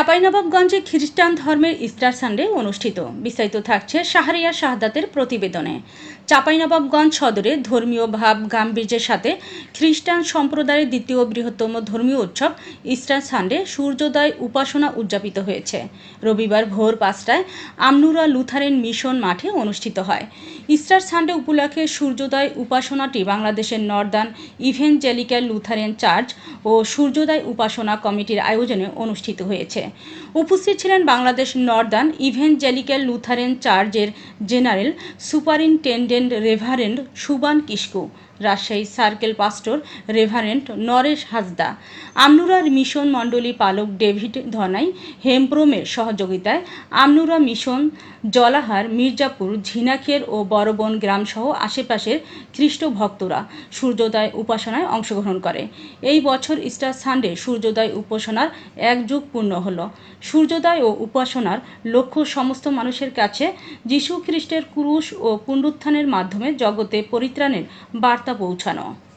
চাঁপাইনবাবগঞ্জে খ্রিস্টান ধর্মের Easter Sunday অনুষ্ঠিত। বিস্তারিত থাকছে শাহরিয়া শাহাদাতের প্রতিবেদনে। চাঁপাইনবাবগঞ্জ সদরে ধর্মীয় ভাব গাম্ভীর্যের সাথে খ্রিস্টান সম্প্রদায়ের দ্বিতীয় বৃহত্তম ধর্মীয় উৎসব ইস্টার সানডে সূর্যোদয় উপাসনা উদযাপিত হয়েছে। রবিবার ভোর পাঁচটায় আমনুরা লুথারেন মিশন মাঠে অনুষ্ঠিত হয়। ইস্টার সানডে উপলক্ষে সূর্যোদয় উপাসনাটি বাংলাদেশের নর্দার্ন ইভেঞ্জেলিক্যাল লুথারেন চার্চ ও সূর্যোদয় উপাসনা কমিটির আয়োজনে অনুষ্ঠিত হয়েছে। উপস্থিত ছিলেন বাংলাদেশ নর্দার্ন ইভেঞ্জেলিক্যাল লুথারেন চার্চের general superintendent reverend Suban Kisku Rajshahi circle pastor reverend Naresh Hasda. আমনুরার mission মণ্ডলী পালক ডেভিড ধনাই হেমপ্রোমের সহযোগিতায় আমনুরা মিশন, জলাহার, মির্জাপুর, ঝিনাখের ও বড়বন গ্রামসহ আশেপাশের খ্রিস্ট ভক্তরা সূর্যোদয় উপাসনায় অংশগ্রহণ করে। এই বছর ইস্টার সানডে সূর্যোদয় উপাসনার এক যুগ পূর্ণ হল। সূর্যোদয় ও উপাসনার লক্ষ্য সমস্ত মানুষের কাছে যীশু খ্রিস্টের ক্রুশ ও পুনরুত্থানের মাধ্যমে জগতে পরিত্রাণের বার্তা পৌঁছানো।